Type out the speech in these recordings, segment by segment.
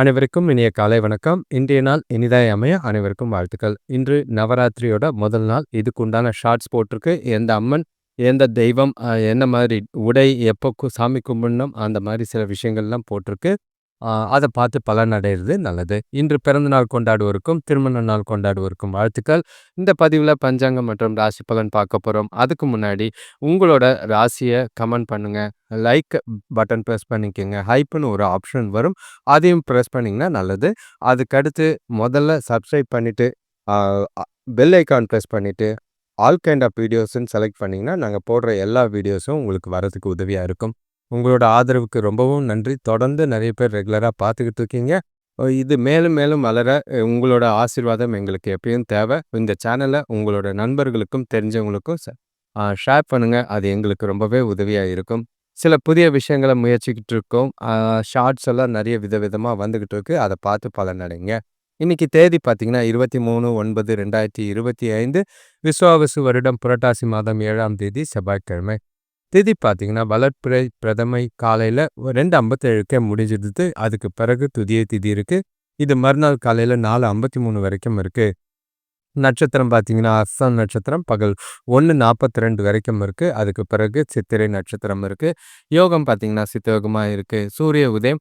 அனைவருக்கும் இனிய காலை வணக்கம். இன்றைய நாள் இனிதாய் அமைய அனைவருக்கும் வாழ்த்துக்கள். இன்று நவராத்திரியோட முதல் நாள். இதுக்கு உண்டான ஷார்ட்ஸ் போட்டிருக்கு. எந்த அம்மன் எந்த தெய்வம் என்ன மாதிரி உடை எப்போ சாமி கும்பிடணும் அந்த மாதிரி சில விஷயங்கள்லாம் போட்டிருக்கு. அதை பார்த்து பலன் அடைகிறது நல்லது. இன்று பிறந்த நாள் கொண்டாடுவோருக்கும் திருமண நாள் கொண்டாடுவோருக்கும் வாழ்த்துக்கள். இந்த பதிவில் பஞ்சாங்கம் மற்றும் ராசி பலன் பார்க்க போகிறோம் அதுக்கு முன்னாடி உங்களோட ராசியை கமெண்ட் பண்ணுங்கள் லைக் பட்டன் ப்ரெஸ் பண்ணிக்கோங்க. ஹைப்புன்னு ஒரு ஆப்ஷன் வரும். அதையும் ப்ரெஸ் பண்ணிங்கன்னா நல்லது. அதுக்கடுத்து முதல்ல சப்ஸ்கிரைப் பண்ணிவிட்டு பெல் ஐக்கான் ப்ரெஸ் பண்ணிவிட்டு ஆல் கைண்ட் ஆஃப் வீடியோஸ்ன்னு செலக்ட் பண்ணிங்கன்னா நாங்கள் போடுற எல்லா வீடியோஸும் உங்களுக்கு வரதுக்கு உதவியாக இருக்கும். உங்களோட ஆதரவுக்கு ரொம்பவும் நன்றி. தொடர்ந்து நிறைய பேர் ரெகுலராக பார்த்துக்கிட்டு இருக்கீங்க. இது மேலும் மேலும் வளர உங்களோட ஆசீர்வாதம் எங்களுக்கு எப்பயும் தேவை. இந்த சேனலை உங்களோட நண்பர்களுக்கும் தெரிஞ்சவங்களுக்கும் ஷேர் பண்ணுங்கள் அது எங்களுக்கு ரொம்பவே உதவியாக இருக்கும். சில புதிய விஷயங்களை முயற்சிக்கிட்டு இருக்கோம் ஷார்ட்ஸ் எல்லாம் நிறைய விதவிதமாக வந்துக்கிட்டு இருக்கு அதை பார்த்து பலனடைங்க. இன்னைக்கு தேதி பார்த்தீங்கன்னா இருபத்தி மூணு ஒன்பது ரெண்டாயிரத்தி இருபத்தி ஐந்து. விஸ்வாவசு வருடம் புரட்டாசி மாதம் ஏழாம் தேதி செவ்வாய்க்கிழமை. திதி பார்த்தீங்கன்னா வளர்ப்புரை பிரதமை காலையில் ரெண்டு ஐம்பத்தேழுக்கே முடிஞ்சிடுது. அதுக்கு பிறகு துதிய திதி இருக்குது இது மறுநாள் காலையில் நாலு ஐம்பத்தி மூணு வரைக்கும் இருக்குது நட்சத்திரம் பார்த்தீங்கன்னா அஸ்ஸாம் நட்சத்திரம். பகல் ஒன்று நாற்பத்தி ரெண்டு வரைக்கும் இருக்குது அதுக்கு பிறகு சித்திரை நட்சத்திரம் இருக்குது யோகம் பார்த்தீங்கன்னா சித்தயோகமாக இருக்குது சூரிய உதயம்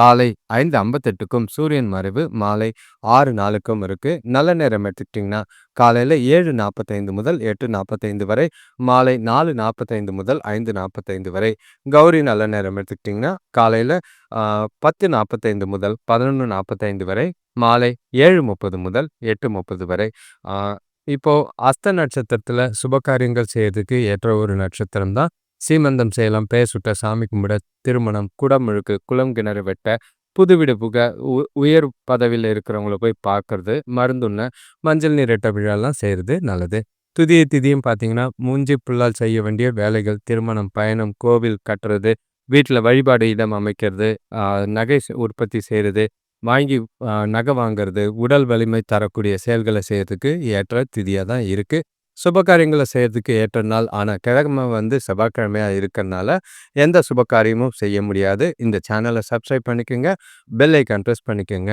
காலை ஐந்து ஐம்பத்தெட்டுக்கும் சூரியன் மறைவு மாலை ஆறு நாளுக்கும் இருக்குது நல்ல நேரம் எடுத்துக்கிட்டிங்கன்னா காலையில் ஏழு நாற்பத்தைந்து முதல் எட்டு நாற்பத்தைந்து வரை மாலை நாலு நாற்பத்தைந்து முதல் ஐந்து நாற்பத்தைந்து வரை. கௌரி நல்ல நேரம் எடுத்துக்கிட்டிங்கன்னா காலையில் பத்து நாற்பத்தைந்து முதல் பதினொன்று நாற்பத்தைந்து வரை மாலை ஏழு முப்பது முதல் எட்டு முப்பது வரை. இப்போது அஸ்த நட்சத்திரத்தில் சுபகாரியங்கள் செய்யறதுக்கு ஏற்ற ஒரு நட்சத்திரம் தான். சீமந்தம் செய்யலாம் பேர் சுட்ட சாமி கும்பிட திருமணம் குடமுழுக்கு குளம் கிணறு வெட்ட புது வீடு புக உ- உயர் பதவியில் இருக்கிறவங்கள போய் பார்க்கறது மருந்துண்ண மஞ்சள் நீரட்ட விழாலாம் செய்கிறது நல்லது. துதிய திதியும் பார்த்தீங்கன்னா மூஞ்சி புல்லால் செய்ய வேண்டிய வேலைகள் திருமணம் பயணம் கோவில் கட்டுறது வீட்டில் வழிபாடு இடம் அமைக்கிறது நகை உற்பத்தி செய்கிறது வாங்கி நகை வாங்குறது உடல் வலிமை தரக்கூடிய செயல்களை செய்யறதுக்கு ஏற்ற திதியாக தான் இருக்குது சுபகாரியங்களை செய்யறதுக்கு ஏற்ற நாள் ஆனால் கிழமை வந்து செவ்வாய்க்கிழமையாக இருக்கிறனால எந்த சுபகாரியமும் செய்ய முடியாது. இந்த சேனலை சப்ஸ்கிரைப் பண்ணிக்கோங்க பெல் ஐக்கான் ப்ரெஸ் பண்ணிக்கோங்க.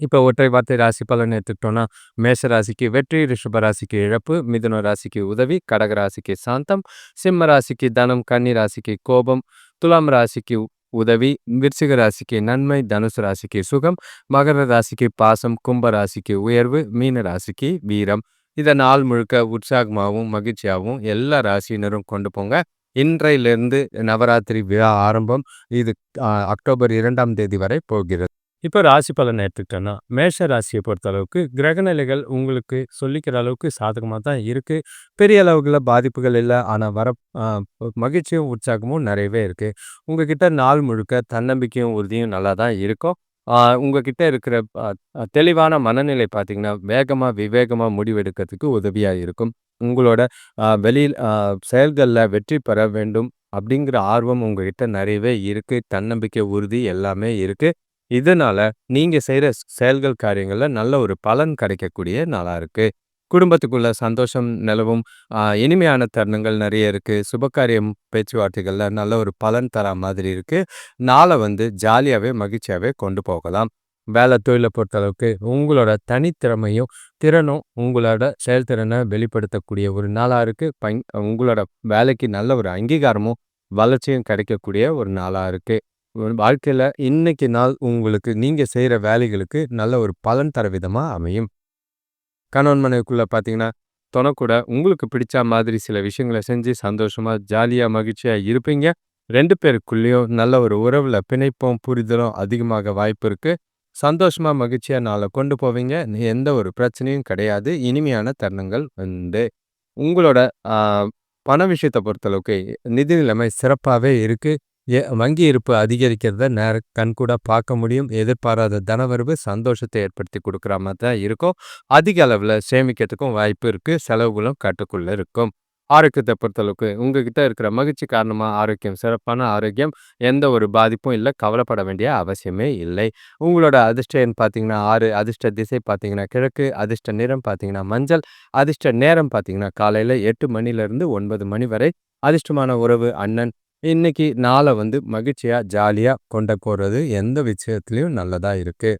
இப்போ ஒற்றை வார்த்தை ராசி பலன் எடுத்துக்கிட்டோன்னா மேஷ ராசிக்கு வெற்றி ரிஷப ராசிக்கு இழப்பு மிதுன ராசிக்கு உதவி கடக ராசிக்கு சாந்தம் சிம்ம ராசிக்கு தனம் கன்னி ராசிக்கு கோபம் துலாம் ராசிக்கு உதவி விருச்சிக ராசிக்கு நன்மை தனுசு ராசிக்கு சுகம் மகர ராசிக்கு பாசம் கும்ப ராசிக்கு உயர்வு மீன ராசிக்கு வீரம். இதை நாள் முழுக்க உற்சாகமாகவும் மகிழ்ச்சியாகவும் எல்லா ராசியினரும் கொண்டு போங்க. இன்றையிலிருந்து நவராத்திரி விழா ஆரம்பம். இது அக்டோபர் இரண்டாம் தேதி வரை போகிறது. இப்போ ராசி பலன் எடுத்துக்கிட்டோன்னா மேஷ ராசியை பொறுத்த அளவுக்கு கிரகநிலைகள் உங்களுக்கு சொல்லிக்கிற அளவுக்கு சாதகமாக தான் இருக்குது பெரிய அளவுகளில் பாதிப்புகள் இல்லை. ஆனால் வர மகிழ்ச்சியும் உற்சாகமும் நிறையவே இருக்குது உங்ககிட்ட நாள் முழுக்க தன்னம்பிக்கையும் உறுதியும் நல்லா தான் இருக்கும். உங்ககிட்ட இருக்கிற தெளிவான மனநிலை பார்த்தீங்கன்னா வேகமாக விவேகமாக முடிவெடுக்கிறதுக்கு உதவியாக இருக்கும். உங்களோட வெளியில் செயல்களில் வெற்றி பெற வேண்டும் அப்படிங்கிற ஆர்வம் உங்ககிட்ட நிறையவே இருக்குது தன்னம்பிக்கை உறுதி எல்லாமே இருக்குது இதனால நீங்க செய்யற செயல்கள் காரியங்கள்ல நல்ல ஒரு பலன் கிடைக்கக்கூடிய நாளா இருக்கு. குடும்பத்துக்குள்ள சந்தோஷம் நிலவும் இனிமையான தருணங்கள் நிறைய இருக்கு. சுபகாரியம் பேச்சுவார்த்தைகள்ல நல்ல ஒரு பலன் தர மாதிரி இருக்கு. நாளை வந்து ஜாலியாவே மகிழ்ச்சியாவே கொண்டு போகலாம். வேலை தொழிலை பொறுத்தளவுக்கு உங்களோட தனித்திறமையும் திறனும் உங்களோட செயல்திறனை வெளிப்படுத்தக்கூடிய ஒரு நாளா இருக்கு. பங் உங்களோட வேலைக்கு நல்ல ஒரு அங்கீகாரமும் வளர்ச்சியும் கிடைக்கக்கூடிய ஒரு நாளா இருக்கு. வாழ்க்கையில இன்னைக்கு நாள் உங்களுக்கு நீங்க செய்யற வேலைகளுக்கு நல்ல ஒரு பலன் தர விதமா அமையும். கணவன் மனைவிக்குள்ள பார்த்தீங்கன்னா தொனக்கூட உங்களுக்கு பிடிச்ச மாதிரி சில விஷயங்களை செஞ்சு சந்தோஷமா ஜாலியா மகிழ்ச்சியா இருப்பீங்க. ரெண்டு பேருக்குள்ளேயும் நல்ல ஒரு உறவுல பிணைப்பும் புரிதலும் அதிகமாக வாய்ப்பு இருக்குது சந்தோஷமா மகிழ்ச்சியா நாளை கொண்டு போவீங்க. எந்த ஒரு பிரச்சனையும் கிடையாது. இனிமையான தருணங்கள் உண்டு. உங்களோட ஆ, பண விஷயத்தை பொறுத்தளவுக்கு நிதி நிலைமை சிறப்பாகவே இருக்கு. வங்கி இருப்பு அதிகரிக்கிறத நேர கண்கூட பார்க்க முடியும். எதிர்பாராத தனவரவு சந்தோஷத்தை ஏற்படுத்தி கொடுக்குற மாதிரி தான் இருக்கும். அதிக அளவில் சேமிக்கிறதுக்கும் வாய்ப்பு இருக்குது செலவுகளும் கட்டுக்குள்ளே இருக்கும். ஆரோக்கியத்தை பொறுத்தளவுக்கு உங்ககிட்ட இருக்கிற மகிழ்ச்சி காரணமாக ஆரோக்கியம் சிறப்பான ஆரோக்கியம் எந்த ஒரு பாதிப்பும் இல்லை கவலைப்பட வேண்டிய அவசியமே இல்லை. உங்களோட அதிர்ஷ்டம் பார்த்தீங்கன்னா ஆறு அதிர்ஷ்ட திசை பார்த்தீங்கன்னா கிழக்கு அதிர்ஷ்ட நிறம் பார்த்தீங்கன்னா மஞ்சள் அதிர்ஷ்ட நேரம் பார்த்தீங்கன்னா காலையில் எட்டு மணிலேருந்து ஒன்பது மணி வரை. அதிர்ஷ்டமான உறவு அண்ணன் இன்னைக்கு நாளை வந்து மகிழ்ச்சியா, ஜாலியா கொண்ட போறது எந்த விஷயத்துலையும் நல்லதா இருக்கு.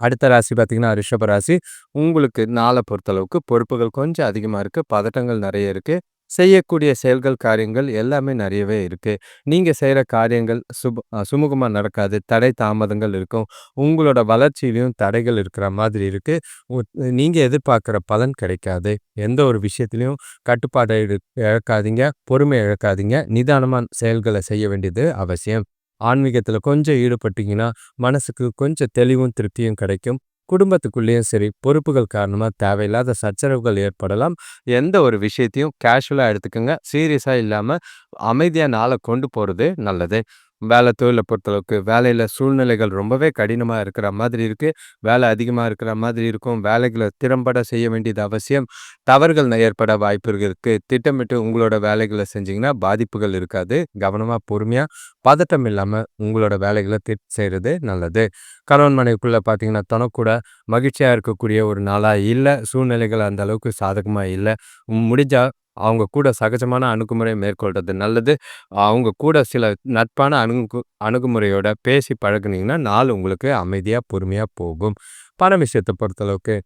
அடுத்த ராசி பார்த்தீங்கன்னா, ரிஷப ராசி. உங்களுக்கு நாளை பொறுத்தளவுக்கு பொறுப்புகள் கொஞ்சம் அதிகமாக இருக்குது பதட்டங்கள் நிறைய இருக்குது செய்யக்கூடிய செயல்கள், காரியங்கள் எல்லாமே நிறையவே இருக்குது நீங்கள் செய்கிற காரியங்கள் சுப சுமூகமாக நடக்காது. தடை, தாமதங்கள் இருக்கும். உங்களோட வளர்ச்சியிலையும் தடைகள் இருக்கிற மாதிரி இருக்குது நீங்கள் எதிர்பார்க்குற பலன் கிடைக்காது. எந்த ஒரு விஷயத்துலையும் கட்டுப்பாடை இழக்காதீங்க. பொறுமை இழக்காதீங்க. நிதானமான செயல்களை செய்ய வேண்டியது அவசியம். ஆன்மீகத்தில் கொஞ்சம் ஈடுபட்டீங்கன்னா, மனசுக்கு கொஞ்சம் தெளிவும், திருப்தியும் கிடைக்கும். குடும்பத்துக்குள்ளேயும் சரி, பொறுப்புகள் காரணமாக தேவையில்லாத சச்சரவுகள் ஏற்படலாம். எந்த ஒரு விஷயத்தையும் கேஷுவலாக எடுத்துக்கங்க. சீரியஸாக இல்லாமல் அமைதியாக நாளை கொண்டு போகிறது நல்லது. வேலை தொழிலை பொறுத்தளவுக்கு வேலையில் சூழ்நிலைகள் ரொம்பவே கடினமாக இருக்கிற மாதிரி இருக்குது வேலை அதிகமாக இருக்கிற மாதிரி இருக்கும். வேலைகளை திறம்பட செய்ய வேண்டியது அவசியம். தவறுகள் ஏற்பட வாய்ப்பு இருக்குது திட்டமிட்டு உங்களோட வேலைகளை செஞ்சிங்கன்னா பாதிப்புகள் இருக்காது. கவனமாக பொறுமையாக பதட்டம் இல்லாமல் உங்களோட வேலைகளை தீர் செய்கிறது நல்லது. கணவன் மனைவிக்குள்ளே பார்த்தீங்கன்னா, தனக்கூட மகிழ்ச்சியாக இருக்கக்கூடிய ஒரு நாளாக இல்லை சூழ்நிலைகள் அந்த அளவுக்கு இல்லை முடிஞ்சால் அவங்க கூட சகஜமான அணுகுமுறை மேற்கொள்றது நல்லது. அவங்க கூட சில நட்பான அணுகு அணுகுமுறையோட பேசி பழகுனீங்கன்னா, நாள் உங்களுக்கு அமைதியாக பொறுமையாக போகும். பண விஷயத்தை பொறுத்தளவுக்கு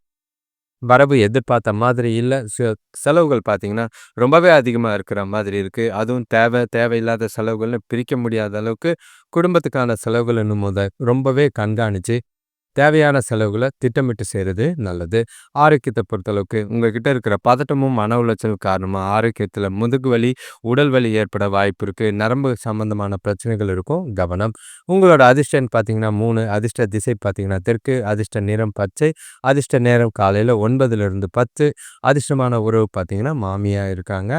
வரவு எதிர்பார்த்த மாதிரி இல்லை செலவுகள் பார்த்தீங்கன்னா, ரொம்பவே அதிகமாக இருக்கிற மாதிரி இருக்குது அதுவும் தேவை, தேவையில்லாத செலவுகள்னு பிரிக்க முடியாத அளவுக்கு குடும்பத்துக்கான செலவுகள் என்னும்போது ரொம்பவே கண்காணிச்சு, தேவையான செலவுகளை திட்டமிட்டு செய்கிறது நல்லது. ஆரோக்கியத்தை பொறுத்தளவுக்கு உங்ககிட்ட இருக்கிற பதட்டமும், மன உளைச்சல் காரணமாக ஆரோக்கியத்தில் முதுகு வலி, உடல் வலி ஏற்பட வாய்ப்பு இருக்குது நரம்பு சம்பந்தமான பிரச்சனைகள் இருக்கும். கவனம். உங்களோட அதிர்ஷ்ட பார்த்தீங்கன்னா மூணு அதிர்ஷ்ட திசை பார்த்தீங்கன்னா தெற்கு, அதிர்ஷ்ட நிறம் பச்சை, அதிர்ஷ்ட நேரம் காலையில் ஒன்பதுலேருந்து பத்து அதிர்ஷ்டமான உறவு பார்த்தீங்கன்னா மாமியாக இருக்காங்க.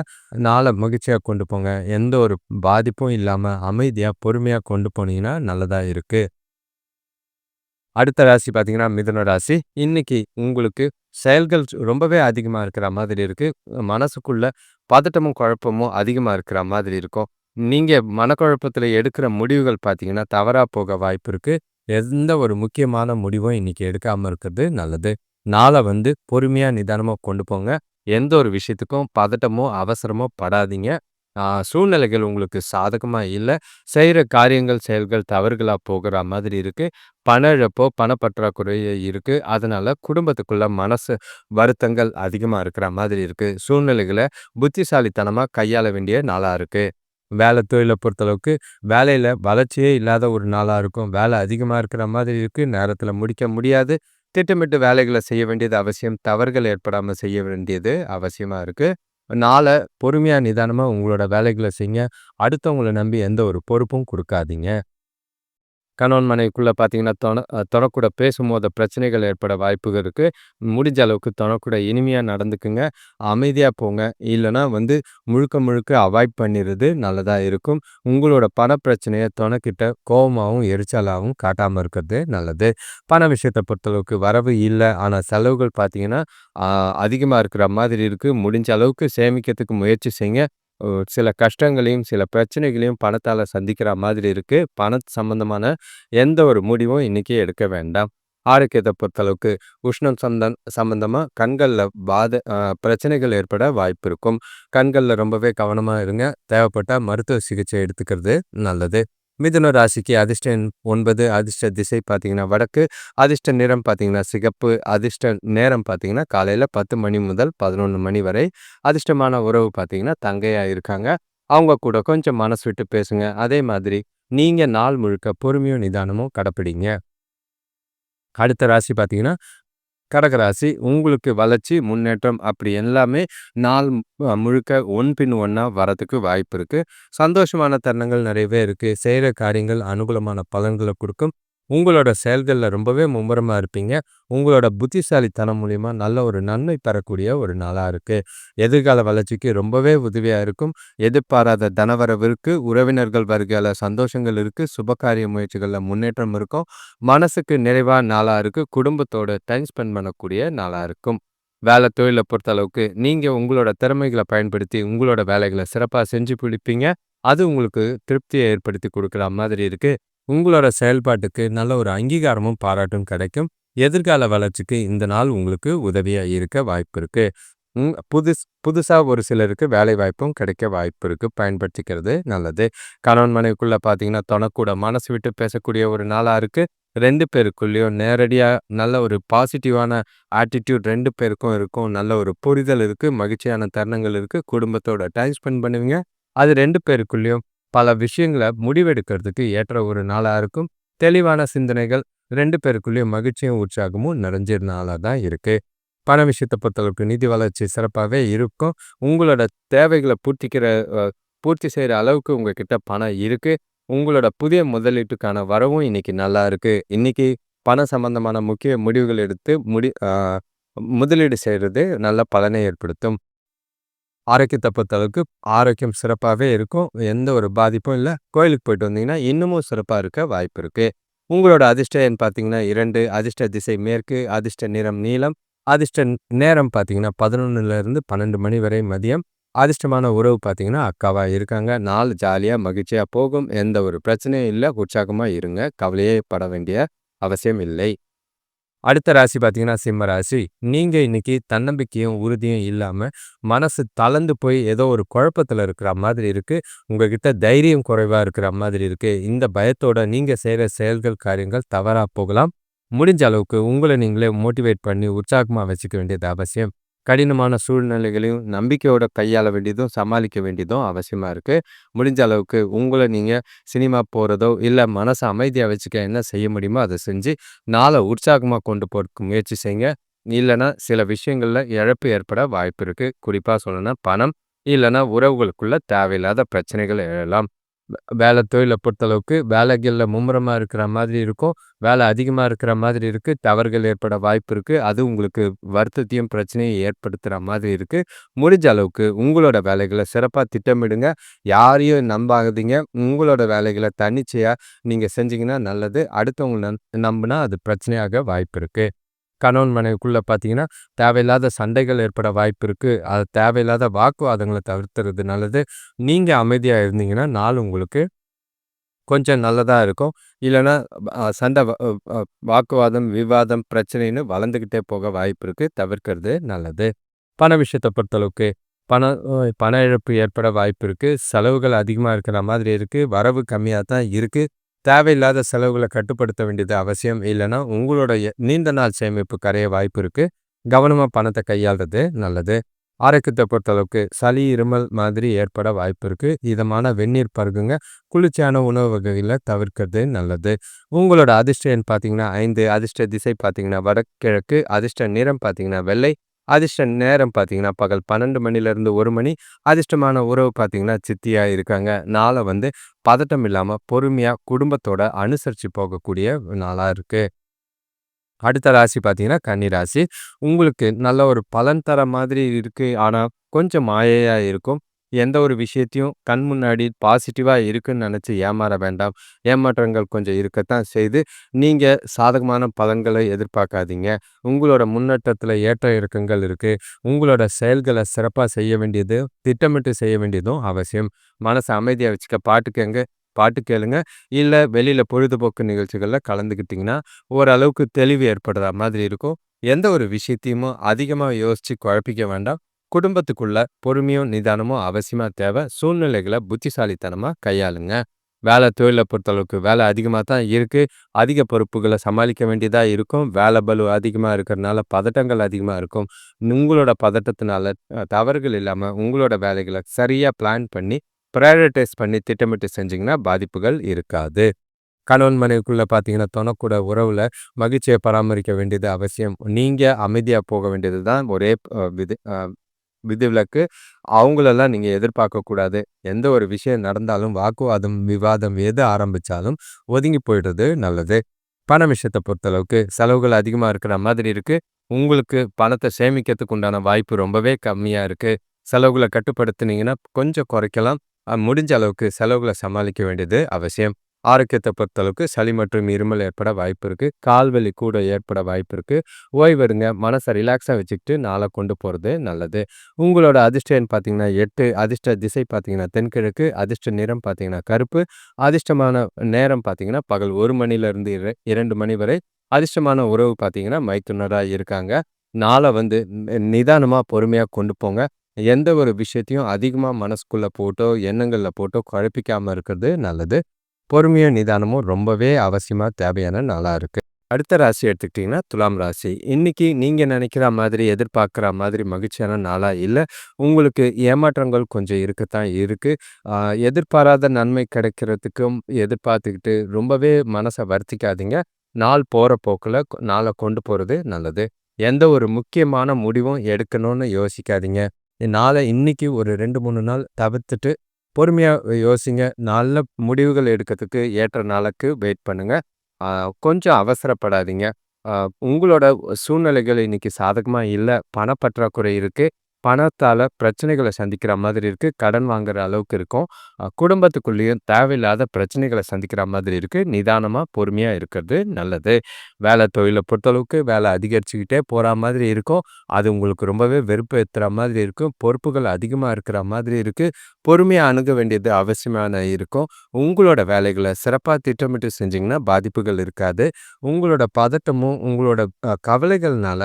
நாளை மகிழ்ச்சியாக கொண்டு போங்க. எந்த ஒரு பாதிப்பும் இல்லாமல் அமைதியாக பொறுமையாக கொண்டு போனீங்கன்னா நல்லதாக இருக்குது அடுத்த ராசி பார்த்தீங்கன்னா, மிதுன ராசி. இன்னைக்கு உங்களுக்கு செயல்கள் ரொம்பவே அதிகமா இருக்கிற மாதிரி இருக்கு. மனசுக்குள்ள பதட்டமும், குழப்பமும் அதிகமா இருக்கிற மாதிரி இருக்கும். நீங்க மனக்குழப்பத்தில் எடுக்கிற முடிவுகள் பார்த்தீங்கன்னா, தவறா போக வாய்ப்பு இருக்குது எந்த ஒரு முக்கியமான முடிவும் இன்னைக்கு எடுக்காம இருக்கிறது நல்லது. நாள வந்து பொறுமையா, நிதானமா கொண்டு போங்க. எந்த ஒரு விஷயத்துக்கும் பதட்டமோ, அவசரமோ படாதீங்க. சூழ்நிலைகள் உங்களுக்கு சாதகமாக இல்லை. செய்கிற காரியங்கள், செயல்கள் தவறுகளாக போகிற மாதிரி இருக்குது பண இழப்போ, பணப்பற்றாக்குறை இருக்குது அதனால் குடும்பத்துக்குள்ள மனசு வருத்தங்கள் அதிகமாக இருக்கிற மாதிரி இருக்குது சூழ்நிலைகளை புத்திசாலித்தனமாக கையாள வேண்டிய நாளாக இருக்குது வேலை தொழிலை பொறுத்தளவுக்கு வேலையில் வளர்ச்சியே இல்லாத ஒரு நாளாக இருக்கும். வேலை அதிகமாக இருக்கிற மாதிரி இருக்குது நேரத்தில் முடிக்க முடியாது. திட்டமிட்டு வேலைகளை செய்ய வேண்டியது அவசியம். தவறுகள் ஏற்படாமல் செய்ய வேண்டியது அவசியமாக இருக்குது நாளை பொறுமையாக நிதானமாக உங்களோட வேலைகளை செய்யுங்க. அடுத்தவங்களை நம்பி எந்த ஒரு பொறுப்பும் கொடுக்காதீங்க கணவன் மனைவிக்குள்ளே பார்த்தீங்கன்னா, தொண தொண பேசும்போது பிரச்சனைகள் ஏற்பட வாய்ப்புகள் இருக்குது முடிஞ்ச அளவுக்கு தொண இனிமையாக நடந்துக்குங்க. அமைதியாக போங்க. இல்லைனா வந்து முழுக்க, முழுக்க அவாய்ட் பண்ணிடுறது நல்லதாக இருக்கும். உங்களோட பண பிரச்சனைய தொணக்கிட்ட கோபமாகவும் எரிச்சலாகவும் காட்டாமல் இருக்கிறது நல்லது. பண விஷயத்தை பொறுத்தளவுக்கு வரவு இல்லை ஆனால் செலவுகள் பார்த்தீங்கன்னா, அதிகமாக இருக்கிற மாதிரி இருக்குது முடிஞ்ச அளவுக்கு சேமிக்கிறதுக்கு முயற்சி செய்யுங்க. சில கஷ்டங்களையும், சில பிரச்சனைகளையும் பணத்தால் சந்திக்கிற மாதிரி இருக்குது பண சம்பந்தமான எந்த ஒரு முடிவும் இன்றைக்கி எடுக்க வேண்டாம். ஆரோக்கியத்தை பொறுத்தளவுக்கு உஷ்ணம் சந்தன் சம்மந்தமாக கண்களில் பாத பிரச்சனைகள் ஏற்பட வாய்ப்பு இருக்கும். கண்களில் ரொம்பவே கவனமாக இருங்க. தேவைப்பட்டால் மருத்துவ சிகிச்சை எடுத்துக்கிறது நல்லது. மிதுன ராசிக்கு அதிர்ஷ்டம் ஒன்பது அதிர்ஷ்ட திசை பார்த்தீங்கன்னா வடக்கு, அதிர்ஷ்ட நிறம் பார்த்தீங்கன்னா சிகப்பு, அதிர்ஷ்ட நேரம் பார்த்தீங்கன்னா காலையில் பத்து மணி முதல் 11 மணி வரை. அதிர்ஷ்டமான உறவு பார்த்தீங்கன்னா தங்கையாக இருக்காங்க. அவங்க கூட கொஞ்சம் மனசு விட்டு பேசுங்க. அதே மாதிரி நீங்கள் நாள் முழுக்க பொறுமையும், நிதானமும் கடைப்பிடிங்க. அடுத்த ராசி பார்த்தீங்கன்னா, கடகராசி உங்களுக்கு வளர்ச்சி, முன்னேற்றம் அப்படி எல்லாமே நாள் முழுக்க ஒன் பின் ஒன்றா வரதுக்கு வாய்ப்பு இருக்குது சந்தோஷமான தருணங்கள் நிறையவே இருக்குது செய்கிற காரியங்கள் அனுகூலமான பலன்களை கொடுக்கும். உங்களோட செயல்களில் ரொம்பவே மும்முரமாக இருப்பீங்க. உங்களோட புத்திசாலித்தனம் மூலிமா நல்ல ஒரு நன்மை பெறக்கூடிய ஒரு நாளாக இருக்குது எதிர்கால வளர்ச்சிக்கு ரொம்பவே உதவியாக இருக்கும். எதிர்பாராத தனவரவு இருக்குது உறவினர்கள் வருகையில் சந்தோஷங்கள் இருக்குது சுபகாரிய முயற்சிகளில் முன்னேற்றம் இருக்கும். மனசுக்கு நிறைவான நாளாக இருக்குது குடும்பத்தோட டைம் ஸ்பெண்ட் பண்ணக்கூடிய நாளாக இருக்கும். வேலை தொழில பொறுத்தளவுக்கு நீங்கள் உங்களோட திறமைகளை பயன்படுத்தி உங்களோட வேலைகளை சிறப்பாக செஞ்சு பிடிப்பீங்க அது உங்களுக்கு திருப்தியை ஏற்படுத்தி கொடுக்குற மாதிரி இருக்குது உங்களோட செயல்பாட்டுக்கு நல்ல ஒரு அங்கீகாரமும், பாராட்டும் கிடைக்கும். எதிர்கால வளர்ச்சிக்கு இந்த நாள் உங்களுக்கு உதவியாக இருக்க வாய்ப்பு இருக்குது புதுஸ் புதுசாக ஒரு சிலருக்கு வேலை வாய்ப்பும் கிடைக்க வாய்ப்பு இருக்குது பயன்படுத்திக்கிறது நல்லது. கணவன் மனைவிக்குள்ளே பார்த்தீங்கன்னா, தொணக்கூட மனசு விட்டு பேசக்கூடிய ஒரு நாளாக இருக்குது ரெண்டு பேருக்குள்ளேயும் நேரடியாக நல்ல ஒரு பாசிட்டிவான ஆட்டிட்யூட் ரெண்டு பேருக்கும் இருக்கும். நல்ல ஒரு புரிதல் இருக்குது மகிழ்ச்சியான தருணங்கள் இருக்குது குடும்பத்தோட டைம் ஸ்பெண்ட் பண்ணுவீங்க. அது ரெண்டு பேருக்குள்ளேயும் பல விஷயங்கள முடிவெடுக்கிறதுக்கு ஏற்ற ஒரு நாளாக இருக்கும். தெளிவான சிந்தனைகள் ரெண்டு பேருக்குள்ளேயும் மகிழ்ச்சியும், உற்சாகமும் நிறைஞ்சிரு நாளாக தான் இருக்குது பண விஷயத்தை பொறுத்தளவுக்கு நிதி வளர்ச்சி சிறப்பாகவே இருக்கும். உங்களோட தேவைகளை பூர்த்திக்கிற பூர்த்தி செய்கிற அளவுக்கு உங்ககிட்ட பணம் இருக்குது உங்களோட புதிய முதலீட்டுக்கான வரவும் இன்னைக்கு நல்லா இருக்குது இன்னைக்கு பணம் சம்பந்தமான முக்கிய முடிவுகள் எடுத்து முடி முதலீடு செய்கிறது நல்ல பலனை ஏற்படுத்தும். ஆரோக்கியத்தை பொறுத்தளவுக்கு ஆரோக்கியம் சிறப்பாவே இருக்கும். எந்த ஒரு பாதிப்பும் இல்ல. கோயிலுக்கு போயிட்டு வந்தீங்கன்னா, இன்னமும் சிறப்பா இருக்க வாய்ப்பு இருக்கு. உங்களோட அதிர்ஷ்ட எண் பார்த்தீங்கன்னா இரண்டு அதிர்ஷ்ட திசை மேற்கு, அதிர்ஷ்ட நிறம் நீளம் அதிர்ஷ்ட நேரம் பார்த்தீங்கன்னா 11லிருந்து 12 மணி வரை மதியம். அதிர்ஷ்டமான உறவு பார்த்தீங்கன்னா, அக்காவா இருக்காங்க. நாள் ஜாலியா, மகிழ்ச்சியா போகும். எந்த ஒரு பிரச்சனையும் இல்ல. உற்சாகமா இருங்க. கவலையே பட வேண்டிய அவசியம் இல்லை. அடுத்த ராசி பார்த்தீங்கன்னா, சிம்ம ராசி. நீங்க இன்னைக்கு தன்னம்பிக்கையும், உறுதியும் இல்லாம மனசு தளர்ந்து போய் ஏதோ ஒரு குழப்பத்துல இருக்கிற மாதிரி இருக்கு. உங்ககிட்ட தைரியம் குறைவா இருக்கிற மாதிரி இருக்கு. இந்த பயத்தோட நீங்க செய்கிற செயல்கள், காரியங்கள் தவறா போகலாம். முடிஞ்ச அளவுக்கு உங்கள நீங்களே மோட்டிவேட் பண்ணி உற்சாகமா வச்சுக்க வேண்டியது அவசியம். கடினமான சூழ்நிலைகளையும் நம்பிக்கையோட கையாள வேண்டியதும், சமாளிக்க வேண்டியதும் அவசியமாக இருக்குது முடிஞ்ச அளவுக்கு உங்களை நீங்கள் சினிமா போகிறதோ இல்லை மனசை அமைதியாக வச்சுக்க என்ன செய்ய முடியுமோ அதை செஞ்சு, நாளை உற்சாகமாக கொண்டு போகிறதுக்கு முயற்சி செய்யுங்க. இல்லைன்னா சில விஷயங்களில் இழப்பு ஏற்பட வாய்ப்பு இருக்குது குறிப்பாக சொல்லணும்னா பணம், இல்லைன்னா உறவுகளுக்குள்ள தேவையில்லாத பிரச்சனைகள் எழலாம். வேலை தொழிலை பொறுத்தளவுக்கு வேலைகளில் மும்முரமாக இருக்கிற மாதிரி இருக்கும். வேலை அதிகமாக இருக்கிற மாதிரி இருக்குது தவறுகள் ஏற்பட வாய்ப்பு இருக்குது அது உங்களுக்கு வருத்தத்தையும், பிரச்சனையும் ஏற்படுத்துகிற மாதிரி இருக்குது முடிஞ்ச அளவுக்கு உங்களோட வேலைகளை சிறப்பாக திட்டமிடுங்க. யாரையும் நம்பாதீங்க. உங்களோட வேலைகளை தன்னிச்சையாக நீங்கள் செஞ்சீங்கன்னா நல்லது. அடுத்தவங்களை நம் நம்பினா அது பிரச்சனையாக வாய்ப்பு இருக்குது கணவன் மனைவிக்குள்ளே பார்த்தீங்கன்னா, தேவையில்லாத சண்டைகள் ஏற்பட வாய்ப்பு இருக்குது அது தேவையில்லாத வாக்குவாதங்களை தவிர்த்துறது நல்லது. நீங்கள் அமைதியாக இருந்தீங்கன்னா, நாள் உங்களுக்கு கொஞ்சம் நல்லதாக இருக்கும். இல்லைன்னா சண்டை வாக்குவாதம், விவாதம், பிரச்சனைன்னு வளர்ந்துக்கிட்டே போக வாய்ப்பு இருக்குது தவிர்க்கிறது நல்லது. பண விஷயத்தை பொறுத்தளவுக்கு பணம் பண இழப்பு ஏற்பட வாய்ப்பு இருக்குது செலவுகள் அதிகமாக இருக்கிற மாதிரி இருக்குது வரவு கம்மியாக தான் இருக்குது தேவையில்லாத செலவுகளை கட்டுப்படுத்த வேண்டியது அவசியம். இல்லைன்னா உங்களோட நீண்ட நாள் சேமிப்பு கரைய வாய்ப்பு இருக்குது கவனமா பணத்தை கையாள்றது நல்லது. ஆரோக்கியத்தை பொறுத்தளவுக்கு சளி, இருமல் மாதிரி ஏற்பட வாய்ப்பு இருக்குது இதமான வெந்நீர் பருகுங்க. குளிர்ச்சியான உணவு வகைகளை தவிர்க்கிறது நல்லது. உங்களோட அதிர்ஷ்ட எண் பார்த்தீங்கன்னா ஐந்து அதிர்ஷ்ட திசை பார்த்தீங்கன்னா வடகிழக்கு, அதிர்ஷ்ட நிறம் பார்த்தீங்கன்னா வெள்ளை, அதிர்ஷ்ட நேரம் பார்த்தீங்கன்னா பகல் 12 மணிலேருந்து ஒரு மணி, அதிர்ஷ்டமான உறவு பார்த்தீங்கன்னா சித்தியாக இருக்காங்க. நாளை வந்து பதட்டம் இல்லாமல் பொறுமையாக குடும்பத்தோட அனுசரித்து போகக்கூடிய நாளாக இருக்குது அடுத்த ராசி பார்த்தீங்கன்னா, கன்னி ராசி. உங்களுக்கு நல்ல ஒரு பலன் தர மாதிரி இருக்கு. ஆனால் கொஞ்சம் மாயையாக இருக்கும். எந்த ஒரு விஷயத்தையும் கண் முன்னாடி பாசிட்டிவாக இருக்குன்னு நினச்சி ஏமாற வேண்டாம். ஏமாற்றங்கள் கொஞ்சம் இருக்கத்தான் செய்து நீங்கள் சாதகமான பலன்களை எதிர்பார்க்காதீங்க. உங்களோட முன்னேற்றத்தில் ஏற்ற இறக்கங்கள் இருக்குது உங்களோட செயல்களை சிறப்பாக செய்ய வேண்டியது, திட்டமிட்டு செய்ய வேண்டியதும் அவசியம். மனசை அமைதியாக வச்சுக்க பாட்டுக்கங்க பாட்டு கேளுங்க. இல்லை வெளியில் பொழுதுபோக்கு நிகழ்ச்சிகளில் கலந்துக்கிட்டிங்கன்னா ஓரளவுக்கு தெளிவு ஏற்படுற மாதிரி இருக்கும். எந்த ஒரு விஷயத்தையும் அதிகமாக யோசித்து குழப்பிக்க வேண்டாம். குடும்பத்துக்குள்ள பொறுமையும், நிதானமும் அவசியமாக தேவை சூழ்நிலைகளை புத்திசாலித்தனமாக கையாளுங்க. வேலை தொழிலை பொறுத்தளவுக்கு வேலை அதிகமாக தான் இருக்குது அதிக பொறுப்புகளை சமாளிக்க வேண்டியதாக இருக்கும். வேலை பலு அதிகமாக இருக்கிறனால பதட்டங்கள் அதிகமாக இருக்கும். உங்களோட பதட்டத்தினால தவறுகள் இல்லாமல் உங்களோட வேலைகளை சரியாக பிளான் பண்ணி, ப்ரையாரிட்டைஸ் பண்ணி திட்டமிட்டு செஞ்சிங்கன்னா பாதிப்புகள் இருக்காது. கணவன் மனைவிக்குள்ள பார்த்தீங்கன்னா, தொணக்கூட உறவுல மகிழ்ச்சியை பராமரிக்க வேண்டியது அவசியம். நீங்கள் அமைதியாக போக வேண்டியது தான் ஒரே விதி விதிவிலக்கு. அவங்களெல்லாம் நீங்க எதிர்பார்க்கக்கூடாது எந்த ஒரு விஷயம் நடந்தாலும் வாக்குவாதம், விவாதம் எது ஆரம்பிச்சாலும் ஒதுங்கி போயிடுறது நல்லது. பண விஷயத்த பொறுத்தளவுக்கு செலவுகள் அதிகமா இருக்கிற மாதிரி இருக்கு. உங்களுக்கு பணத்தை சேமிக்கிறதுக்கு உண்டான வாய்ப்பு ரொம்பவே கம்மியா இருக்கு. செலவுகளை கட்டுப்படுத்துனீங்கன்னா கொஞ்சம் குறைக்கலாம். முடிஞ்ச அளவுக்கு செலவுகளை சமாளிக்க வேண்டியது அவசியம். ஆரோக்கியத்தை பொறுத்தளவுக்கு சளி மற்றும் இருமல் ஏற்பட வாய்ப்பு இருக்குது கால் வலி கூட ஏற்பட வாய்ப்பு இருக்குது ஓய்வெடுங்க. மனசை ரிலாக்ஸாக வச்சுக்கிட்டு நாளை கொண்டு போகிறது நல்லது. உங்களோட அதிர்ஷ்டம் பார்த்தீங்கன்னா எட்டு. அதிர்ஷ்ட திசை பார்த்தீங்கன்னா தென்கிழக்கு, அதிர்ஷ்ட நிறம் பார்த்தீங்கன்னா கருப்பு, அதிர்ஷ்டமான நேரம் பார்த்தீங்கன்னா பகல் ஒரு மணிலேருந்து இர இரண்டு மணி வரை, அதிர்ஷ்டமான உறவு பார்த்தீங்கன்னா மைத்துனராக இருக்காங்க. நாளை வந்து நிதானமாக பொறுமையாக கொண்டு போங்க. எந்த ஒரு விஷயத்தையும் அதிகமாக மனசுக்குள்ளே போட்டோ எண்ணங்களில் போட்டோ குழப்பிக்காமல் இருக்கிறது நல்லது. பொறுமையும் நிதானமும் ரொம்பவே அவசியமாக தேவையான நாளாக இருக்குது அடுத்த ராசி எடுத்துக்கிட்டிங்கன்னா துலாம் ராசி. இன்றைக்கி நீங்கள் நினைக்கிற மாதிரி எதிர்பார்க்குற மாதிரி மகிழ்ச்சியான நாளாக இல்லை. உங்களுக்கு ஏமாற்றங்கள் கொஞ்சம் இருக்கத்தான் இருக்குது எதிர்பாராத நன்மை கிடைக்கிறதுக்கும் எதிர்பார்த்துக்கிட்டு ரொம்பவே மனசை வருத்திக்காதீங்க. நாள் போகிற போக்கில் நாளை கொண்டு போகிறது நல்லது. எந்த ஒரு முக்கியமான முடிவும் எடுக்கணும்னு யோசிக்காதீங்க. நாளை இன்றைக்கி ஒரு ரெண்டு மூணு நாள் தவிர்த்துட்டு பொறுமையாக யோசிங்க. நல்ல முடிவுகள் எடுக்கிறதுக்கு ஏற்ற நாளுக்கு வெயிட் பண்ணுங்கள் கொஞ்சம் அவசரப்படாதீங்க. உங்களோட சூழ்நிலைகள் இன்னைக்கு சாதகமாக இல்லை. பணப்பற்றாக்குறை இருக்குது பணத்தால் பிரச்சனைகளை சந்திக்கிற மாதிரி இருக்குது கடன் வாங்குற அளவுக்கு இருக்கும். குடும்பத்துக்குள்ளேயும் தேவையில்லாத பிரச்சனைகளை சந்திக்கிற மாதிரி இருக்குது நிதானமாக பொறுமையாக இருக்கிறது நல்லது. வேலை தொழிலை பொறுத்தளவுக்கு வேலை அதிகரிச்சுக்கிட்டே போகிற மாதிரி இருக்கும். அது உங்களுக்கு ரொம்பவே வெறுப்பு ஏற்றுற மாதிரி இருக்கும். பொறுப்புகள் அதிகமாக இருக்கிற மாதிரி இருக்குது பொறுமையாக அணுக வேண்டியது அவசியமான இருக்கும். உங்களோட வேலைகளை சிறப்பாக திட்டமிட்டு செஞ்சிங்கன்னா பாதிப்புகள் இருக்காது. உங்களோட பதட்டமும் உங்களோட கவலைகள்னால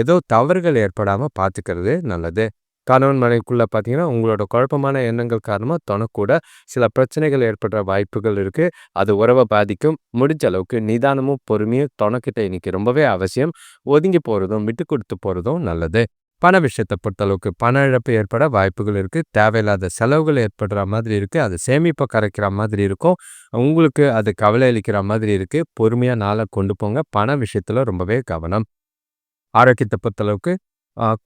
ஏதோ தவறுகள் ஏற்படாமல் பார்த்துக்கிறது நல்லது. கணவன் மனைவிக்குள்ளே பார்த்தீங்கன்னா உங்களோட குழப்பமான எண்ணங்கள் காரணமாக தனக்கூட சில பிரச்சனைகள் ஏற்படுற வாய்ப்புகள் இருக்குது அது உறவை பாதிக்கும். முடிஞ்ச அளவுக்கு நிதானமும் பொறுமையும் தொணக்கிட்ட இன்னைக்கு ரொம்பவே அவசியம். ஒதுங்கி போகிறதும் விட்டு கொடுத்து போகிறதும் நல்லது. பண விஷயத்தை பொறுத்தளவுக்கு பண இழப்பு ஏற்பட வாய்ப்புகள் இருக்குது தேவையில்லாத செலவுகள் ஏற்படுற மாதிரி இருக்குது அது சேமிப்பை கரைக்கிற மாதிரி இருக்கும். உங்களுக்கு அது கவலை அளிக்கிற மாதிரி இருக்குது பொறுமையாக நாளை கொண்டு போங்க. பண விஷயத்தில் ரொம்பவே கவனம். ஆரோக்கியத்தை பொறுத்தளவுக்கு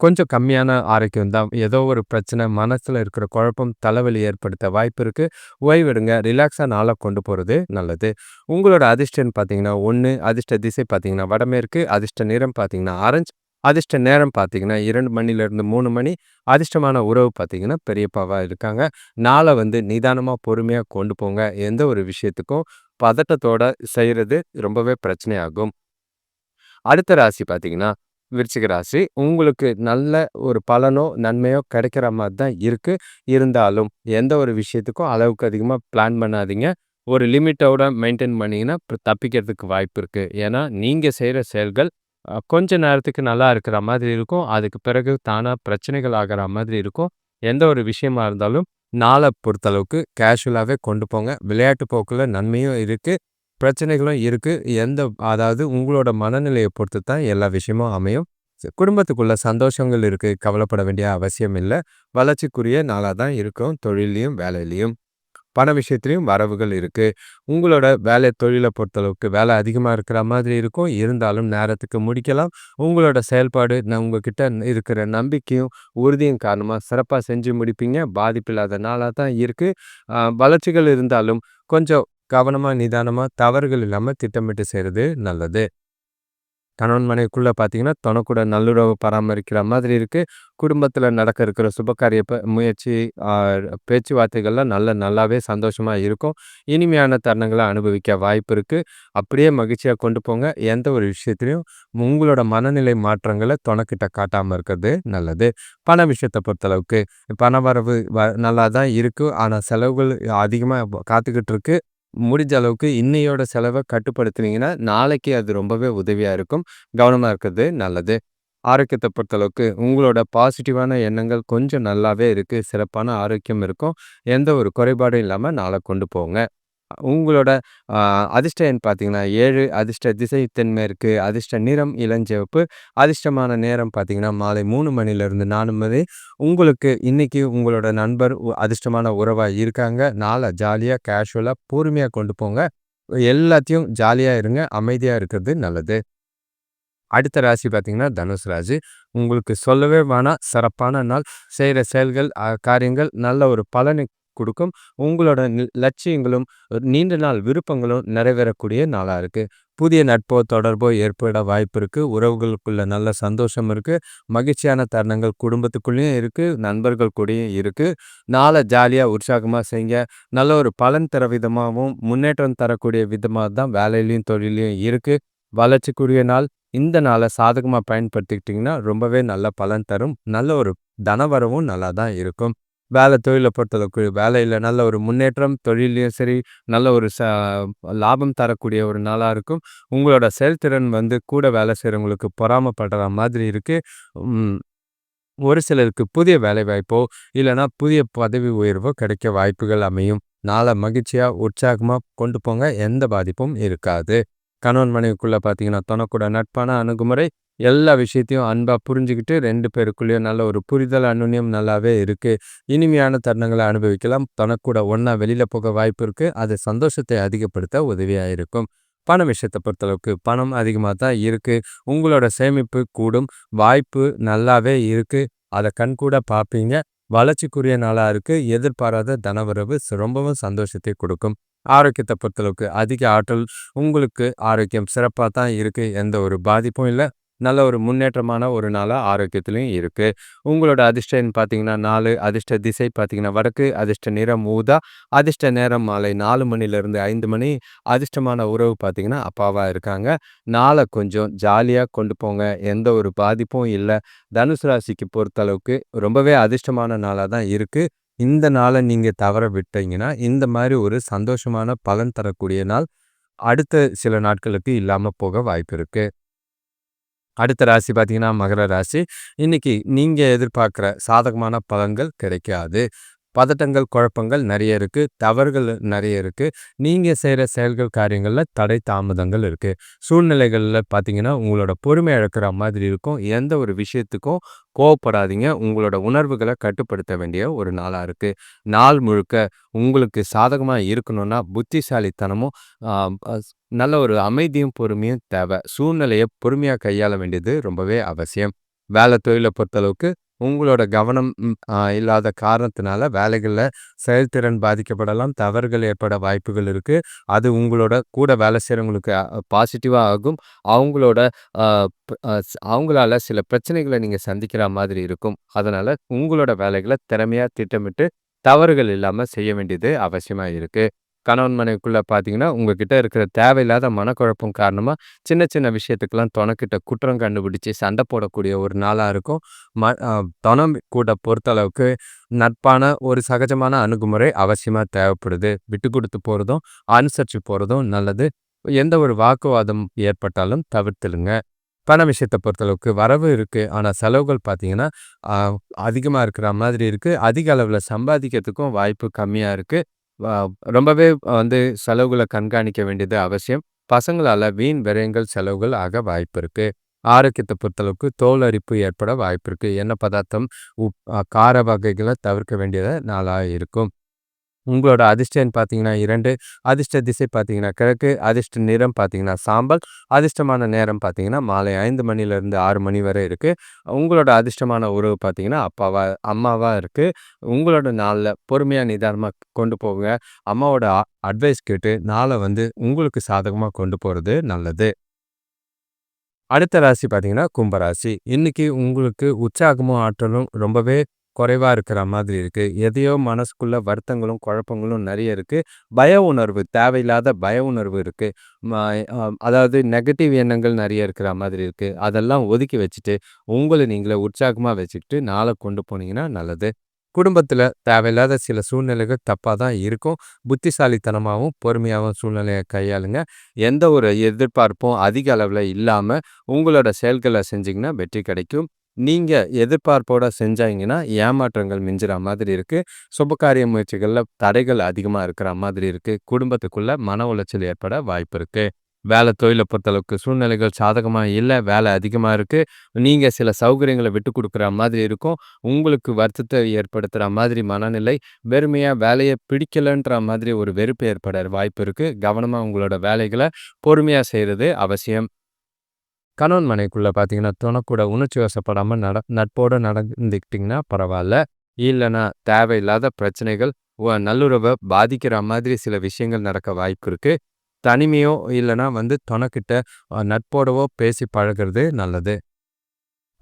கொஞ்சம் கம்மியான ஆரோக்கியம் தான். ஏதோ ஒரு பிரச்சனை மனசில் இருக்கிற குழப்பம் தலைவலி ஏற்படுத்த வாய்ப்பு இருக்குது ஓய்வெடுங்க ரிலாக்ஸாக நாளாக கொண்டு போகிறது நல்லது. உங்களோட அதிர்ஷ்டன்னு பார்த்தீங்கன்னா ஒன்று அதிர்ஷ்ட திசை பார்த்தீங்கன்னா வடமேற்கு அதிர்ஷ்ட நிறம் பார்த்தீங்கன்னா ஆரஞ்சு அதிர்ஷ்ட நேரம் பார்த்தீங்கன்னா இரண்டு மணிலேருந்து மூணு மணி அதிர்ஷ்டமான உறவு பார்த்தீங்கன்னா பெரியப்பாவாக இருக்காங்க. நாளை வந்து நிதானமாக பொறுமையாக கொண்டு போங்க. எந்த ஒரு விஷயத்துக்கும் பதட்டத்தோட செய்கிறது ரொம்பவே பிரச்சனையாகும். அடுத்த ராசி பார்த்தீங்கன்னா விருச்சிக ராசி உங்களுக்கு நல்ல ஒரு பலனோ நன்மையோ கிடைக்கிற மாதிரி தான் இருக்குது இருந்தாலும் எந்த ஒரு விஷயத்துக்கும் அளவுக்கு அதிகமாக பிளான் பண்ணாதீங்க. ஒரு லிமிட்டோட மெயின்டைன் பண்ணிங்கன்னா தப்பிக்கிறதுக்கு வாய்ப்பு இருக்குது ஏன்னா நீங்கள் செய்கிற செயல்கள் கொஞ்ச நேரத்துக்கு நல்லா இருக்கிற மாதிரி இருக்கும். அதுக்கு பிறகு தானாக பிரச்சனைகள் ஆகிற மாதிரி இருக்கும். எந்த ஒரு விஷயமா இருந்தாலும் நாளை பொறுத்தளவுக்கு கேஷுவலாகவே கொண்டு போங்க. விளையாட்டு போக்கில் நன்மையும் இருக்குது பிரச்சனைகளும் இருக்குது எந்த அதாவது உங்களோட மனநிலையை பொறுத்து தான் எல்லா விஷயமும் அமையும். குடும்பத்துக்குள்ள சந்தோஷங்கள் இருக்குது கவலைப்பட வேண்டிய அவசியம் இல்லை. வளர்ச்சிக்குரிய நாளாக தான் இருக்கும் தொழிலையும் வேலையிலையும். பண விஷயத்துலையும் வரவுகள் இருக்குது உங்களோட வேலை தொழிலை பொறுத்தளவுக்கு வேலை அதிகமாக இருக்கிற மாதிரி இருக்கும். இருந்தாலும் நேரத்துக்கு முடிக்கலாம். உங்களோட செயல்பாடு நான் உங்ககிட்ட இருக்கிற நம்பிக்கையும் உறுதியும் காரணமாக சிறப்பாக செஞ்சு முடிப்பீங்க. பாதிப்பில்லாத நாளாக தான் இருக்குது வளர்ச்சிகள் இருந்தாலும் கொஞ்சம் கவனமாக நிதானமாக தவறுகள் இல்லாமல் திட்டமிட்டு செய்கிறது நல்லது. கணவன் மனைவிக்குள்ளே பார்த்தீங்கன்னா தனக்கூட நல்லுறவு பராமரிக்கிற மாதிரி இருக்குது குடும்பத்தில் நடக்க இருக்கிற சுபகாரிய ப முயற்சி பேச்சுவார்த்தைகள்லாம் நல்ல நல்லாவே சந்தோஷமாக இருக்கும். இனிமையான தருணங்களை அனுபவிக்க வாய்ப்பு இருக்குது அப்படியே மகிழ்ச்சியாக கொண்டு போங்க. எந்த ஒரு விஷயத்துலையும் உங்களோட மனநிலை மாற்றங்களை தொணக்கிட்ட காட்டாமல் இருக்கிறது நல்லது. பண விஷயத்தை பொறுத்தளவுக்கு பண வரவு வ நல்லா தான் இருக்குது ஆனால் செலவுகள் அதிகமாக காத்துக்கிட்டு இருக்குது முடிஞ்ச அளவுக்கு இன்னையோட செலவை கட்டுப்படுத்துனீங்கன்னா நாளைக்கு அது ரொம்பவே உதவியாக இருக்கும். கவனமாக இருக்கிறது நல்லது. ஆரோக்கியத்தை பொறுத்தளவுக்கு உங்களோட பாசிட்டிவான எண்ணங்கள் கொஞ்சம் நல்லாவே இருக்குது சிறப்பான ஆரோக்கியம் இருக்கும். எந்த ஒரு குறைபாடும் இல்லாமல் நாளை கொண்டு போங்க. உங்களோட அதிர்ஷ்ட எண் பார்த்தீங்கன்னா ஏழு அதிர்ஷ்ட திசை தென்மேற்கு அதிர்ஷ்ட நிறம் இளஞ்சிவப்பு அதிர்ஷ்டமான நேரம் பார்த்தீங்கன்னா மாலை மூணு மணிலேருந்து நாலு மணி. உங்களுக்கு இன்னைக்கு உங்களோட நண்பர் அதிர்ஷ்டமான உறவாக இருக்காங்க. நாளை ஜாலியாக கேஷுவலாக பொறுமையாக கொண்டு போங்க. எல்லாத்தையும் ஜாலியாக இருங்க. அமைதியாக இருக்கிறது நல்லது. அடுத்த ராசி பார்த்தீங்கன்னா தனுஷ் ராசி. உங்களுக்கு சொல்லவே வேணாம். சிறப்பான நாள். செய்கிற செயல்கள் காரியங்கள் நல்ல ஒரு பலனை கொடுக்கும். உங்களோட லட்சியங்களும் நீண்ட நாள் விருப்பங்களும் நிறைவேறக்கூடிய நாளாக இருக்குது புதிய நட்போ தொடர்போ ஏற்பட வாய்ப்பு இருக்குது உறவுகளுக்குள்ள நல்ல சந்தோஷம் இருக்குது மகிழ்ச்சியான தருணங்கள் குடும்பத்துக்குள்ளேயும் இருக்குது நண்பர்கள் கூடயும் இருக்குது நாளை ஜாலியாக உற்சாகமாக செய்ய நல்ல ஒரு பலன் தர விதமாகவும் முன்னேற்றம் தரக்கூடிய விதமாக தான் வேலையிலையும் தொழிலையும் இருக்குது வளர்ச்சிக்குரிய நாள். இந்த நாளை சாதகமாக பயன்படுத்திக்கிட்டிங்கன்னா ரொம்பவே நல்ல பலன் தரும். நல்ல ஒரு தனவரவும் நல்லா தான் இருக்கும். வேலை தொழிலை பொறுத்தளவுக்கு வேலையில் நல்ல ஒரு முன்னேற்றம் தொழிலையும் சரி நல்ல ஒரு ச லாபம் தரக்கூடிய ஒரு நாளாக இருக்கும். உங்களோட செயல்திறன் வந்து கூட வேலை செய்கிறவங்களுக்கு பொறாமப்படுற மாதிரி இருக்குது ஒரு சிலருக்கு புதிய வேலைவாய்ப்போ இல்லைன்னா புதிய பதவி உயர்வோ கிடைக்க வாய்ப்புகள் அமையும். நாளை மகிழ்ச்சியாக உற்சாகமாக கொண்டு போங்க எந்த பாதிப்பும் இருக்காது. கணவன் மனைவிக்குள்ளே பார்த்தீங்கன்னா தனக்கூட நட்பான அணுகுமுறை எல்லா விஷயத்தையும் அன்பாக புரிஞ்சுக்கிட்டு ரெண்டு பேருக்குள்ளேயும் நல்ல ஒரு புரிதல் அனுநியம் நல்லாவே இருக்குது இனிமையான தருணங்களை அனுபவிக்கலாம். தனக்கூட ஒன்றா வெளியில் போக வாய்ப்பு இருக்குது அது சந்தோஷத்தை அதிகப்படுத்த உதவியாக இருக்கும். பண விஷயத்தை பொறுத்தளவுக்கு பணம் அதிகமாக தான் இருக்குது உங்களோட சேமிப்பு கூடும். வாய்ப்பு நல்லாவே இருக்குது அதை கண்கூட பார்ப்பீங்க. வளர்ச்சிக்குரிய நாளாக இருக்குது எதிர்பாராத தனவரவு ரொம்பவும் சந்தோஷத்தை கொடுக்கும். ஆரோக்கியத்தை பொறுத்தளவுக்கு அதிக ஆற்றல். உங்களுக்கு ஆரோக்கியம் சிறப்பாக தான் இருக்குது எந்த ஒரு பாதிப்பும் இல்லை. நல்ல ஒரு முன்னேற்றமான ஒரு நாளாக ஆரோக்கியத்துலேயும் இருக்குது உங்களோட அதிர்ஷ்டம் பார்த்தீங்கன்னா நாலு அதிர்ஷ்ட திசை பார்த்தீங்கன்னா வடக்கு அதிர்ஷ்ட நிறம் ஊதா அதிர்ஷ்ட நேரம் மாலை நாலு மணிலேருந்து ஐந்து மணி அதிர்ஷ்டமான உறவு பார்த்தீங்கன்னா அப்பாவாக இருக்காங்க. நாளை கொஞ்சம் ஜாலியாக கொண்டு போங்க எந்த ஒரு பாதிப்பும் இல்லை. தனுசு ராசிக்கு பொறுத்தளவுக்கு ரொம்பவே அதிர்ஷ்டமான நாளாக தான் இருக்குது இந்த நாளை நீங்கள் தவற விட்டீங்கன்னா இந்த மாதிரி ஒரு சந்தோஷமான பலன் தரக்கூடிய நாள் அடுத்த சில நாட்களுக்கு இல்லாமல் போக வாய்ப்பு இருக்குது அடுத்த ராசி பார்த்தீங்கன்னா மகர ராசி. இன்னைக்கு நீங்கள் எதிர்பார்க்குற சாதகமான பலன்கள் கிடைக்காது. பதட்டங்கள் குழப்பங்கள் நிறைய இருக்குது தவறுகள் நிறைய இருக்குது நீங்கள் செய்கிற செயல்கள் காரியங்களில் தடை தாமதங்கள் இருக்குது சூழ்நிலைகளில் பார்த்தீங்கன்னா உங்களோட பொறுமை இழக்கிற மாதிரி இருக்கும். எந்த ஒரு விஷயத்துக்கும் கோவப்படாதீங்க. உங்களோட உணர்வுகளை கட்டுப்படுத்த வேண்டிய ஒரு நாளாக இருக்குது நாள் முழுக்க உங்களுக்கு சாதகமாக இருக்கணும்னா புத்திசாலித்தனமும் நல்ல ஒரு அமைதியும் பொறுமையும் தேவை. சூழ்நிலையை பொறுமையாக கையாள வேண்டியது ரொம்பவே அவசியம். வேலை தொழிலை பொறுத்தளவுக்கு உங்களோட கவனம் இல்லாத காரணத்தினால வேலைகளில் செயல்திறன் பாதிக்கப்படலாம் தவறுகள் ஏற்பட வாய்ப்புகள் இருக்குது அது உங்களோட கூட வேலை செய்கிறவங்களுக்கு பாசிட்டிவாக ஆகும். அவங்களோட அவங்களால சில பிரச்சனைகளை நீங்கள் சந்திக்கிற மாதிரி இருக்கும். அதனால் உங்களோட வேலைகளை திறமையாக திட்டமிட்டு தவறுகள் இல்லாமல் செய்ய வேண்டியது அவசியமாக இருக்குது கணவன் மனைவிக்குள்ளே பார்த்தீங்கன்னா உங்ககிட்ட இருக்கிற தேவையில்லாத மனக்குழப்பம் காரணமாக சின்ன சின்ன விஷயத்துக்கெல்லாம் தொணக்கிட்ட குற்றம் கண்டுபிடிச்சி சண்டை போடக்கூடிய ஒரு நாளாக இருக்கும். ம தொணம் கூட பொறுத்தளவுக்கு நட்பான ஒரு சகஜமான அணுகுமுறை அவசியமாக தேவைப்படுது. விட்டு கொடுத்து போகிறதும் அனுசரித்து போகிறதும் நல்லது. எந்த ஒரு வாக்குவாதம் ஏற்பட்டாலும் தவிர்த்துடுங்க. பண விஷயத்தை பொறுத்தளவுக்கு வரவு இருக்குது ஆனால் செலவுகள் பார்த்தீங்கன்னா அதிகமாக இருக்கிற மாதிரி இருக்குது அதிக அளவில் சம்பாதிக்கிறதுக்கும் வாய்ப்பு கம்மியாக இருக்குது ரொம்பவே வந்து செலவுகளை கண்காணிக்க வேண்டியது அவசியம். பசங்களால் வீண் விரயங்கள், செலவுகள் ஆக வாய்ப்பு இருக்குது ஆரோக்கியத்தை பொறுத்தளவுக்கு தோல் அரிப்பு ஏற்பட வாய்ப்பு இருக்குது எண்ணெய் பதார்த்தம், உப் கார வகைகளை தவிர்க்க வேண்டியது நாளாக இருக்கும். உங்களோட அதிர்ஷ்டம் பார்த்தீங்கன்னா இரண்டு அதிர்ஷ்ட திசை பார்த்தீங்கன்னா கிழக்கு அதிர்ஷ்ட நிறம் பார்த்தீங்கன்னா சாம்பல் அதிர்ஷ்டமான நேரம் பார்த்தீங்கன்னா மாலை ஐந்து மணிலேருந்து ஆறு மணி வரை இருக்குது உங்களோட அதிர்ஷ்டமான உறவு பார்த்தீங்கன்னா அப்பாவா அம்மாவாக இருக்குது உங்களோட நாளில் பொறுமையாக நிதானமாக கொண்டு போங்க. அம்மாவோட அட்வைஸ் கேட்டு நாளை வந்து உங்களுக்கு சாதகமாக கொண்டு போகிறது நல்லது. அடுத்த ராசி பார்த்தீங்கன்னா கும்பராசி. இன்றைக்கி உங்களுக்கு உற்சாகமும் ஆற்றலும் ரொம்பவே குறைவாக இருக்கிற மாதிரி இருக்குது எதையோ மனசுக்குள்ள வருத்தங்களும், குழப்பங்களும் நிறைய இருக்குது பய உணர்வு, தேவையில்லாத பய உணர்வு இருக்குது அதாவது நெகட்டிவ் எண்ணங்கள் நிறைய இருக்கிற மாதிரி இருக்குது அதெல்லாம் ஒதுக்கி வச்சுட்டு, உங்களை நீங்களே உற்சாகமாக வச்சுக்கிட்டு நாளை கொண்டு போனீங்கன்னா நல்லது. குடும்பத்தில் தேவையில்லாத சில சூழ்நிலைகள் தப்பாக தான் இருக்கும். புத்திசாலித்தனமாகவும் பொறுமையாகவும் சூழ்நிலையை கையாளுங்க. எந்த ஒரு எதிர்பார்ப்பும் அதிக அளவில் இல்லாமல் உங்களோட செயல்களை செஞ்சிங்கன்னா வெற்றி கிடைக்கும். நீங்கள் எதிர்பார்ப்போட செஞ்சாங்கன்னா ஏமாற்றங்கள் மிஞ்சுற மாதிரி இருக்குது சுபகாரிய முயற்சிகளில் தடைகள் அதிகமாக இருக்கிற மாதிரி இருக்குது குடும்பத்துக்குள்ள மன உளைச்சல் ஏற்பட வாய்ப்பு இருக்குது வேலை தொழிலை பொறுத்தளவுக்கு சூழ்நிலைகள் சாதகமாக இல்லை வேலை அதிகமாக இருக்குது நீங்கள் சில சௌகரியங்களை விட்டு கொடுக்குற மாதிரி இருக்கும். உங்களுக்கு வருத்தத்தை ஏற்படுத்துகிற மாதிரி மனநிலை. வெறுமையாக வேலையை பிடிக்கலன்ற மாதிரி ஒரு வெறுப்பு ஏற்பட வாய்ப்பு இருக்குது கவனமாக உங்களோட வேலைகளை பொறுமையாக செய்கிறது அவசியம். கணவன் மனைக்குள்ளே பார்த்தீங்கன்னா துணக்கூட உணர்ச்சி வசப்படாமல் நட நட்போடு நடந்துக்கிட்டிங்கன்னா பரவாயில்ல இல்லைன்னா தேவையில்லாத பிரச்சனைகள் நல்லுறவை பாதிக்கிற மாதிரி சில விஷயங்கள் நடக்க வாய்ப்பு இருக்குது தனிமையோ இல்லைனா வந்து துணக்கிட்ட நட்போடவோ பேசி பழகிறது நல்லது.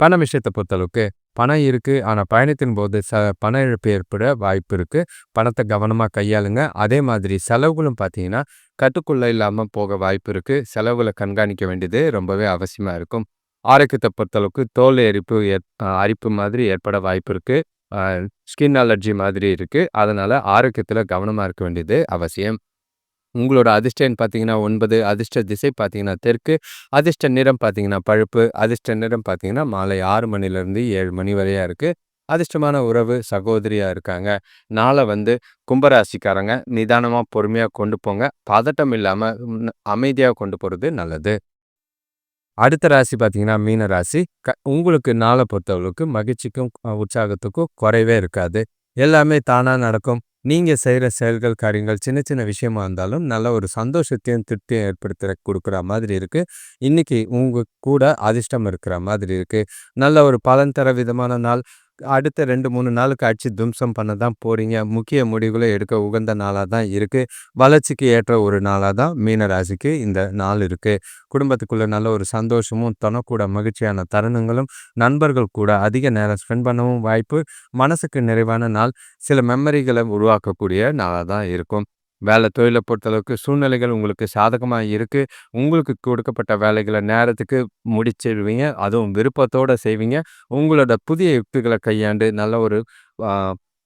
பண விஷயத்தை பொறுத்தளவுக்கு பணம் இருக்குது ஆனால் பயணத்தின் போது ச பண இழப்பு ஏற்பட வாய்ப்பு இருக்குது பணத்தை கவனமாக கையாளுங்க. அதே மாதிரி செலவுகளும் பார்த்தீங்கன்னா கட்டுக்குள்ளே இல்லாமல் போக வாய்ப்பு இருக்குது செலவுகளை கண்காணிக்க வேண்டியது ரொம்பவே அவசியமாக இருக்கும். ஆரோக்கியத்தை பொறுத்தளவுக்கு தோல் எரிப்பு அரிப்பு மாதிரி ஏற்பட வாய்ப்பு இருக்குது ஸ்கின் அலர்ஜி மாதிரி இருக்குது அதனால் ஆரோக்கியத்தில் கவனமாக இருக்க வேண்டியது அவசியம். உங்களோட அதிர்ஷ்டம் பார்த்தீங்கன்னா ஒன்பது அதிர்ஷ்ட திசை பார்த்தீங்கன்னா தெற்கு அதிர்ஷ்ட நிறம் பார்த்தீங்கன்னா பழுப்பு அதிர்ஷ்ட நிறம் பார்த்தீங்கன்னா மாலை ஆறு மணிலேருந்து ஏழு மணி வரையாக இருக்குது அதிர்ஷ்டமான உறவு சகோதரியாக இருக்காங்க. நாளை வந்து கும்பராசிக்காரங்க நிதானமாக பொறுமையாக கொண்டு போங்க. பதட்டம் இல்லாமல் அமைதியாக கொண்டு போகிறது நல்லது. அடுத்த ராசி பார்த்தீங்கன்னா மீன ராசி. க உங்களுக்கு நாளை பொறுத்தவளுக்கு மகிழ்ச்சிக்கும் உற்சாகத்துக்கும் குறைவே இருக்காது. எல்லாமே தானாக நடக்கும். நீங்கள் செய்கிற செயல்கள் காரியங்கள் சின்ன சின்ன விஷயமா இருந்தாலும் நல்ல ஒரு சந்தோஷத்தையும் திருப்தியும் ஏற்படுத்த கொடுக்குற மாதிரி இருக்குது இன்றைக்கி உங்கள் கூட அதிர்ஷ்டம் இருக்கிற மாதிரி இருக்குது நல்ல ஒரு பலன் தர விதமான நாள் அடுத்த ரெண்டு மூணு நாளுக்கு அடிச்சு தும்சம் பண்ண தான் போகிறீங்க முக்கிய முடிவுகளை எடுக்க உகந்த நாளாக தான் இருக்குது வளர்ச்சிக்கு ஏற்ற ஒரு நாளாக தான் மீனராசிக்கு இந்த நாள் இருக்குது குடும்பத்துக்குள்ளே நல்ல ஒரு சந்தோஷமும் தனக்கூட மகிழ்ச்சியான தருணங்களும் நண்பர்கள் கூட அதிக நேரம் ஸ்பெண்ட் பண்ணவும் வாய்ப்பு மனசுக்கு நிறைவான நாள் சில மெமரிகளை உருவாக்கக்கூடிய நாளாக தான் இருக்கும். வேலை தொழிலை பொறுத்தளவுக்கு சூழ்நிலைகள் உங்களுக்கு சாதகமாக இருக்குது உங்களுக்கு கொடுக்கப்பட்ட வேலைகளை நேரத்துக்கு முடிச்சிடுவீங்க. அதுவும் விருப்பத்தோடு செய்வீங்க. உங்களோட புதிய யுக்திகளை கையாண்டு நல்ல ஒரு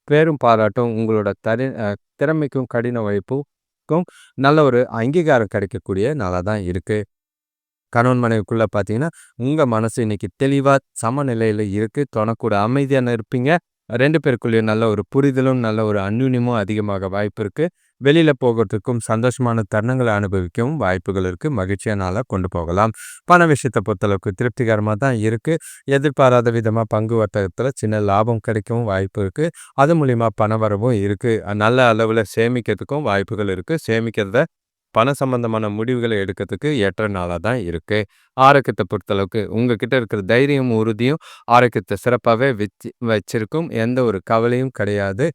பேரும் பாராட்டும் உங்களோட தரி திறமைக்கும் கடின உழைப்புக்கும் நல்ல ஒரு அங்கீகாரம் கிடைக்கக்கூடிய நாளாக தான் இருக்குது கணவன் மனைவிக்குள்ளே பார்த்தீங்கன்னா உங்கள் மனசு இன்றைக்கி தெளிவாக சமநிலையில் இருக்குது தொணக்கூட அமைதியான இருப்பீங்க ரெண்டு பேருக்குள்ளேயும் நல்ல ஒரு புரிதலும் நல்ல ஒரு அந்யுன்யமும் அதிகமாக வாய்ப்பு இருக்குது வெளியில் போகிறதுக்கும் சந்தோஷமான தருணங்களை அனுபவிக்கவும் வாய்ப்புகள் இருக்குது மகிழ்ச்சியான நாளாக கொண்டு போகலாம். பண விஷயத்தை பொறுத்தளவுக்கு திருப்திகரமாக தான் இருக்குது எதிர்பாராத விதமாக பங்கு வர்த்தகத்தில் சின்ன லாபம் கிடைக்கவும் வாய்ப்பு இருக்குது அது மூலிமா பண வரவும் இருக்குது நல்ல அளவில் சேமிக்கிறதுக்கும் வாய்ப்புகள் இருக்குது சேமிக்கிறத பண சம்பந்தமான முடிவுகளை எடுக்கிறதுக்கு ஏற்ற நாளாக தான் இருக்குது ஆரோக்கியத்தை பொறுத்தளவுக்கு உங்ககிட்ட இருக்கிற தைரியம் உறுதியும் ஆரோக்கியத்தை சிறப்பாகவே வச்சு வச்சிருக்கும். எந்த ஒரு கவலையும் கிடையாது.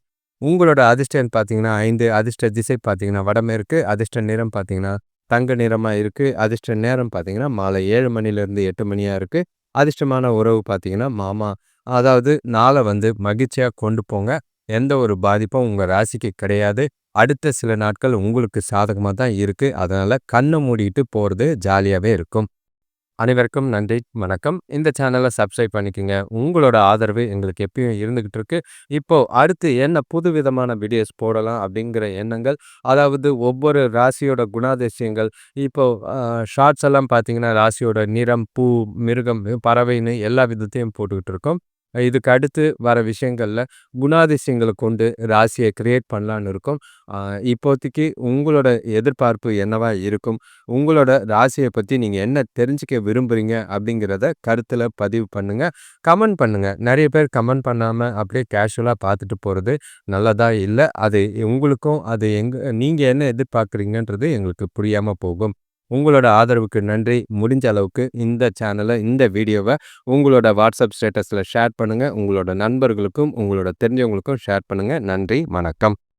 உங்களோட அதிர்ஷ்டம் பார்த்தீங்கன்னா ஐந்து அதிர்ஷ்ட திசை பார்த்தீங்கன்னா வடமேற்கு அதிர்ஷ்ட நிறம் பார்த்தீங்கன்னா தங்க நிறமாக இருக்குது அதிர்ஷ்ட நேரம் பார்த்தீங்கன்னா மாலை ஏழு மணிலேருந்து எட்டு மணியாக இருக்குது அதிர்ஷ்டமான உறவு பார்த்தீங்கன்னா மாமா. அதாவது நாளை வந்து மகிழ்ச்சியாக கொண்டு போங்க. எந்த ஒரு பாதிப்பும் உங்கள் ராசிக்கு கிடையாது. அடுத்த சில நாட்கள் உங்களுக்கு சாதகமாக தான் இருக்குது அதனால் கண்ணை மூடிட்டு போகிறது ஜாலியாகவே இருக்கும். அனைவருக்கும் நன்றி வணக்கம். இந்த சேனலை சப்ஸ்கிரைப் பண்ணிக்கோங்க. உங்களோட ஆதரவு எங்களுக்கு எப்பயும் இருந்துக்கிட்டு இருக்கு. இப்போது அடுத்து என்ன புது விதமான வீடியோஸ் போடலாம் அப்படிங்கிற எண்ணங்கள் அதாவது ஒவ்வொரு ராசியோட குணாதிசயங்கள் இப்போது ஷார்ட்ஸ் எல்லாம் பார்த்தீங்கன்னா ராசியோட நிறம் பூ மிருகம் பறவைன்னு எல்லா விதத்தையும் போட்டுக்கிட்டு இருக்கோம். இதுக்கு அடுத்து வர விஷயங்களில் குணாதிசயங்களை கொண்டு ராசியை கிரியேட் பண்ணலான்னு இருக்கும். இப்போதைக்கு உங்களோட எதிர்பார்ப்பு என்னவா இருக்கும்? உங்களோட ராசியை பற்றி நீங்கள் என்ன தெரிஞ்சுக்க விரும்புகிறீங்க அப்படிங்கிறத கருத்தில் பதிவு பண்ணுங்கள் கமெண்ட் பண்ணுங்கள் நிறைய பேர் கமெண்ட் பண்ணாமல் அப்படியே கேஷுவலாக பார்த்துட்டு போகிறது நல்லதாக இல்லை? அது உங்களுக்கும் அது எங்கே நீங்கள் என்ன எதிர்பார்க்குறீங்கன்றது எங்களுக்கு புரியாமல் போகும். உங்களோட ஆதரவுக்கு நன்றி. முடிஞ்ச அளவுக்கு இந்த சேனலை இந்த வீடியோவை உங்களோட வாட்ஸ்அப் ஸ்டேட்டஸில் ஷேர் பண்ணுங்கள் உங்களோட நண்பர்களுக்கும் உங்களோட தெரிஞ்சவங்களுக்கும் ஷேர் பண்ணுங்கள் நன்றி. வணக்கம்.